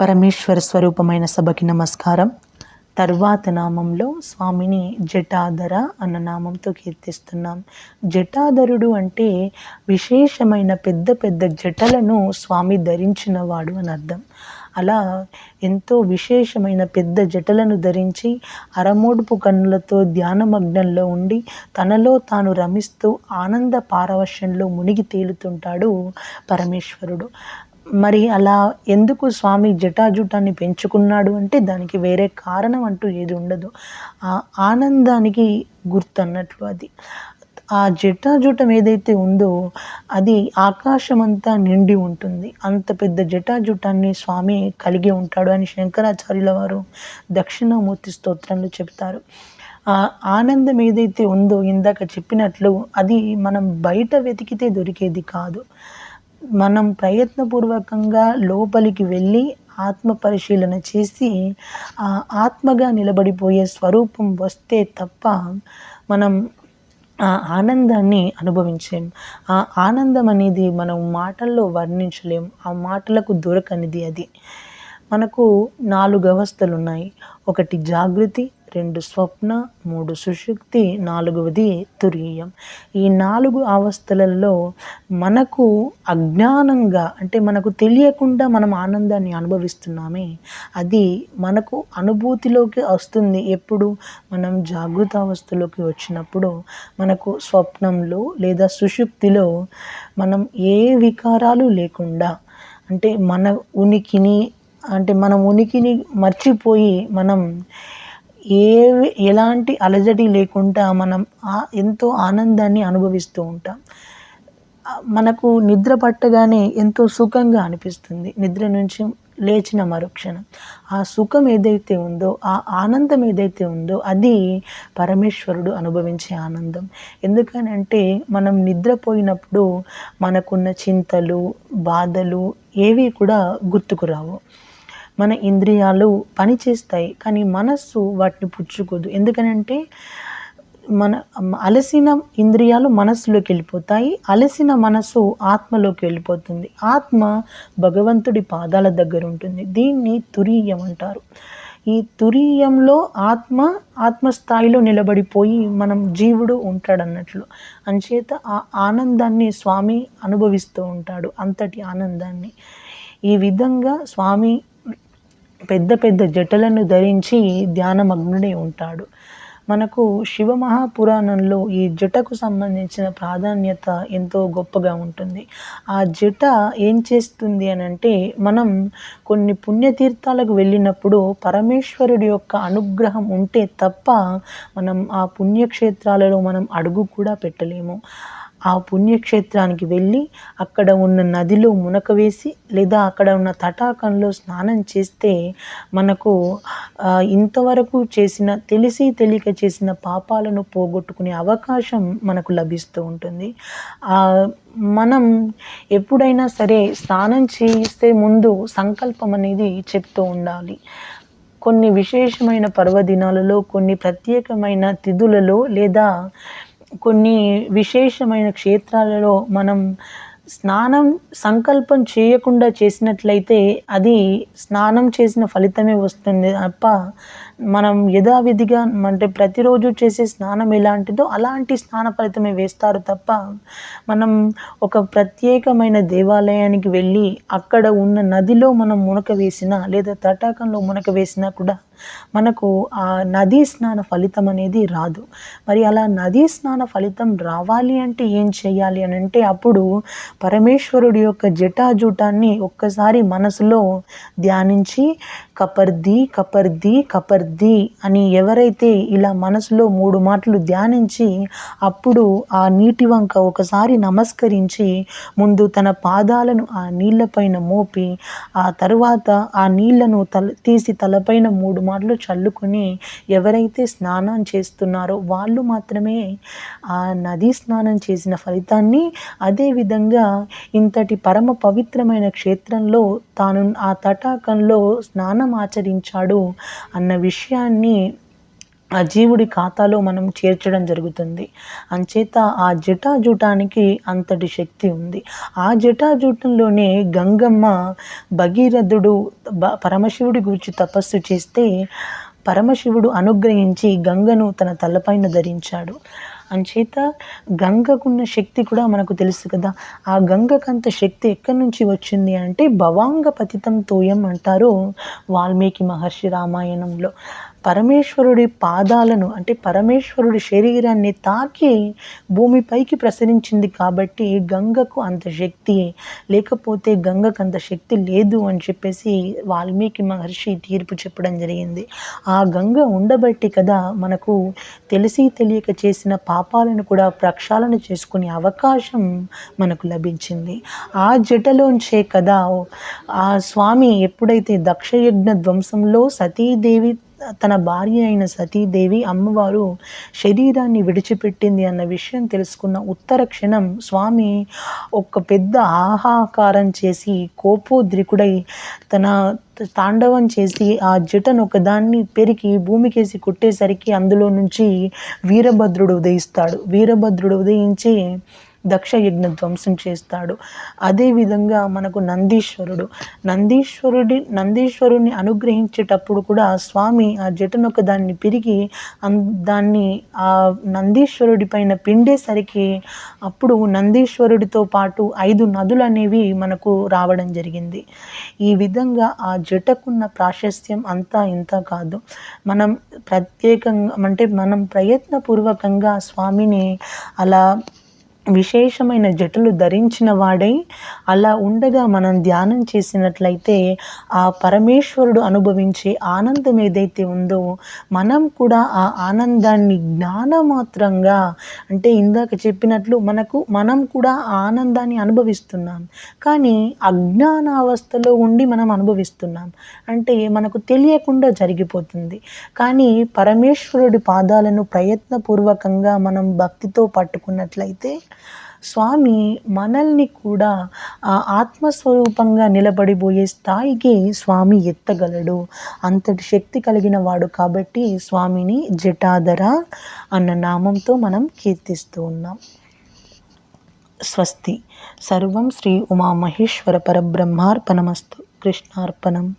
పరమేశ్వర స్వరూపమైన సభకి నమస్కారం. తర్వాత నామంలో స్వామిని జటాధర అన్న నామంతో కీర్తిస్తున్నాం. జటాధరుడు అంటే విశేషమైన పెద్ద పెద్ద జటలను స్వామి ధరించినవాడు అని అర్థం. అలా ఎంతో విశేషమైన పెద్ద జటలను ధరించి అరమోడుపు కన్నులతో ధ్యానమగ్నంలో ఉండి తనలో తాను రమిస్తూ ఆనంద పారవశ్యంలో మునిగి తేలుతుంటాడు పరమేశ్వరుడు. మరి అలా ఎందుకు స్వామి జటాజుటాన్ని పెంచుకున్నాడు అంటే దానికి వేరే కారణం అంటూ ఏది ఉండదు. ఆ ఆనందానికి గుర్తు అన్నట్లు అది. ఆ జటాజుటం ఏదైతే ఉందో అది ఆకాశమంతా నిండి ఉంటుంది. అంత పెద్ద జటాజుటాన్ని స్వామి కలిగి ఉంటాడు అని శంకరాచార్యుల వారు దక్షిణామూర్తి స్తోత్రంలో చెప్తారు ఆ ఆనందం ఏదైతే ఉందో ఇందాక చెప్పినట్లు అది మనం బయట వెతికితే దొరికేది కాదు. మనం ప్రయత్నపూర్వకంగా లోపలికి వెళ్ళి ఆత్మ పరిశీలన చేసి ఆ ఆత్మగా నిలబడిపోయే స్వరూపం వస్తే తప్ప మనం ఆ ఆనందాన్ని అనుభవించలేం. ఆ ఆనందం అనేది మనం మాటల్లో వర్ణించలేం. ఆ మాటలకు దొరకనిది అది. మనకు నాలుగు అవస్థలు ఉన్నాయి ఒకటి జాగృతి రెండు స్వప్న మూడు సుషుక్తి నాలుగవది తురీయం. ఈ నాలుగు అవస్థలలో మనకు అజ్ఞానంగా అంటే మనకు తెలియకుండా మనం ఆనందాన్ని అనుభవిస్తున్నామే. అది మనకు అనుభూతిలోకి వస్తుంది. ఎప్పుడు? మనం జాగృత అవస్థలోకి వచ్చినప్పుడు మనకు స్వప్నంలో లేదా సుషుప్తిలో మనం ఏ వికారాలు లేకుండా అంటే మన ఉనికిని అంటే మనం ఉనికిని మర్చిపోయి మనం ఏ ఎలాంటి అలజడి లేకుండా మనం ఎంతో ఆనందాన్ని అనుభవిస్తూ ఉంటాం. మనకు నిద్ర పట్టగానే ఎంతో సుఖంగా అనిపిస్తుంది. నిద్ర నుంచి లేచిన మరుక్షణం. ఆ సుఖం ఏదైతే ఉందో ఆ ఆనందం ఏదైతే ఉందో అది పరమేశ్వరుడు అనుభవించే ఆనందం. ఎందుకని అంటే మనం నిద్రపోయినప్పుడు మనకున్న చింతలు బాధలు ఏవి కూడా గుర్తుకు రావు. మన ఇంద్రియాలు పనిచేస్తాయి కానీ మనస్సు వాటిని పుచ్చుకోదు. ఎందుకనంటే మన అలసిన ఇంద్రియాలు మనస్సులోకి వెళ్ళిపోతాయి అలసిన మనస్సు ఆత్మలోకి వెళ్ళిపోతుంది. ఆత్మ భగవంతుడి పాదాల దగ్గర ఉంటుంది. దీన్ని తురీయం అంటారు. ఈ తురీయంలో ఆత్మ ఆత్మస్థాయిలో నిలబడిపోయి మనం జీవుడు ఉంటాడన్నట్లు. అంచేత ఆ ఆనందాన్ని స్వామి అనుభవిస్తూ ఉంటాడు అంతటి ఆనందాన్ని. ఈ విధంగా స్వామి పెద్ద పెద్ద జటలను ధరించి ధ్యానమగ్నుడై ఉంటాడు. మనకు శివ మహాపురాణంలో ఈ జటకు సంబంధించిన ప్రాధాన్యత ఎంతో గొప్పగా ఉంటుంది. ఆ జట ఏం చేస్తుంది అని అంటే మనం కొన్ని పుణ్యతీర్థాలకు వెళ్ళినప్పుడు పరమేశ్వరుడి యొక్క అనుగ్రహం ఉంటే తప్ప మనం ఆ పుణ్యక్షేత్రాలలో మనం అడుగు కూడా పెట్టలేము. ఆ పుణ్యక్షేత్రానికి వెళ్ళి అక్కడ ఉన్న నదిలో మునక వేసి లేదా అక్కడ ఉన్న తటాకంలో స్నానం చేస్తే మనకు ఇంతవరకు చేసిన తెలిసి తెలియక చేసిన పాపాలను పోగొట్టుకునే అవకాశం మనకు లభిస్తూ ఉంటుంది. మనం ఎప్పుడైనా సరే స్నానం చేస్తే ముందు సంకల్పం అనేది చెప్తూ ఉండాలి. కొన్ని విశేషమైన పర్వదినాలలో కొన్ని ప్రత్యేకమైన తిథులలో లేదా కొన్ని విశేషమైన క్షేత్రాలలో మనం స్నానం సంకల్పం చేయకుండా చేసినట్లయితే అది స్నానం చేసిన ఫలితమే వస్తుంది తప్ప మనం యథావిధిగా అంటే ప్రతిరోజు చేసే స్నానం ఎలాంటిదో అలాంటి స్నాన ఫలితమే వేస్తారు తప్ప మనం ఒక ప్రత్యేకమైన దేవాలయానికి వెళ్ళి అక్కడ ఉన్న నదిలో మనం మునక వేసినా లేదా తటాకంలో మునక వేసినా కూడా మనకు ఆ నదీ స్నాన ఫలితం అనేది రాదు. మరి అలా నదీ స్నాన ఫలితం రావాలి అంటే ఏం చేయాలి అని అంటే అప్పుడు పరమేశ్వరుడి యొక్క జటాజూటాన్ని ఒక్కసారి మనసులో ధ్యానించి కపర్ది కపర్ది కపర్ది అని ఎవరైతే ఇలా మనసులో మూడు మాటలు ధ్యానించి అప్పుడు ఆ నీటి వంక ఒకసారి నమస్కరించి ముందు తన పాదాలను ఆ నీళ్ళపైన మోపి ఆ తర్వాత ఆ నీళ్ళను తల తీసి తలపైన మూడు మాటలు చల్లుకొని ఎవరైతే స్నానం చేస్తున్నారో వాళ్ళు మాత్రమే ఆ నదీ స్నానం చేసిన ఫలితాన్ని అదేవిధంగా ఇంతటి పరమ పవిత్రమైన క్షేత్రంలో తాను ఆ తటాకంలో స్నానం ఆచరించాడు అన్న విషయాన్ని ఆ జీవుడి ఖాతాలో మనం చేర్చడం జరుగుతుంది. అంచేత ఆ జటాజూటానికి అంతటి శక్తి ఉంది. ఆ జటాజూటంలోనే గంగమ్మ భగీరథుడు పరమశివుడి గురించి తపస్సు చేస్తే పరమశివుడు అనుగ్రహించి గంగను తన తలపైన ధరించాడు. అంచేత గంగకున్న శక్తి కూడా మనకు తెలుసు కదా. ఆ గంగకంత శక్తి ఎక్కడి నుంచి వచ్చింది అంటే భవాంగ పతితం తోయం అంటారు వాల్మీకి మహర్షి రామాయణంలో. పరమేశ్వరుడి పాదాలను అంటే పరమేశ్వరుడి శరీరాన్ని తాకి భూమిపైకి ప్రసరించింది కాబట్టి గంగకు అంత శక్తి లేకపోతే గంగకు అంత శక్తి లేదు అని చెప్పేసి వాల్మీకి మహర్షి తీర్పు చెప్పడం జరిగింది. ఆ గంగ ఉండబట్టి కదా మనకు తెలిసి తెలియక చేసిన పాపాలను కూడా ప్రక్షాళన చేసుకునే అవకాశం మనకు లభించింది. ఆ జటలోంచే కదా ఆ స్వామి ఎప్పుడైతే దక్షయజ్ఞ ధ్వంసంలో సతీదేవి తన భార్య అయిన సతీదేవి అమ్మవారు శరీరాన్ని విడిచిపెట్టింది అన్న విషయం తెలుసుకున్న ఉత్తర క్షణం స్వామి ఒక పెద్ద ఆహాకారం చేసి కోపోద్రికుడై తన తాండవం చేసి ఆ జటను ఒకదాన్ని పెరిగి భూమికేసి కొట్టేసరికి అందులో నుంచి వీరభద్రుడు ఉదయిస్తాడు. వీరభద్రుడు ఉదయించి దక్షయజ్ఞ ధ్వంసం చేస్తాడు. అదేవిధంగా మనకు నందీశ్వరుడు. నందీశ్వరుడి నందీశ్వరుడిని అనుగ్రహించేటప్పుడు కూడా స్వామి ఆ జటనొక దాన్ని పిరిగి దాన్ని ఆ నందీశ్వరుడి పైన పిండేసరికి అప్పుడు నందీశ్వరుడితో పాటు ఐదు నదులు అనేవి మనకు రావడం జరిగింది. ఈ విధంగా ఆ జటకున్న ప్రాశస్త్యం అంతా ఇంత కాదు. మనం ప్రత్యేకంగా అంటే మనం ప్రయత్నపూర్వకంగా స్వామిని అలా విశేషమైన జటలు ధరించిన వాడై అలా ఉండగా మనం ధ్యానం చేసినట్లయితే ఆ పరమేశ్వరుడు అనుభవించే ఆనందం ఏదైతే ఉందో మనం కూడా ఆ ఆనందాన్ని జ్ఞానమాత్రంగా అంటే ఇందాక చెప్పినట్లు మనకు మనం కూడా ఆనందాన్ని అనుభవిస్తున్నాం. కానీ అజ్ఞానావస్థలో ఉండి మనం అనుభవిస్తున్నాం. అంటే మనకు తెలియకుండా జరిగిపోతుంది. కానీ పరమేశ్వరుడి పాదాలను ప్రయత్నపూర్వకంగా మనం భక్తితో పట్టుకున్నట్లయితే స్వామి మనల్ని కూడా ఆ ఆత్మస్వరూపంగా నిలబడిపోయే స్థాయికి స్వామి ఎత్తగలడు. అంతటి శక్తి కలిగిన వాడు కాబట్టి స్వామిని జటాధర అన్న నామంతో మనం కీర్తిస్తూ ఉన్నాం. స్వస్తి. సర్వం శ్రీ ఉమామహేశ్వర పరబ్రహ్మార్పణమస్తు. కృష్ణార్పణం.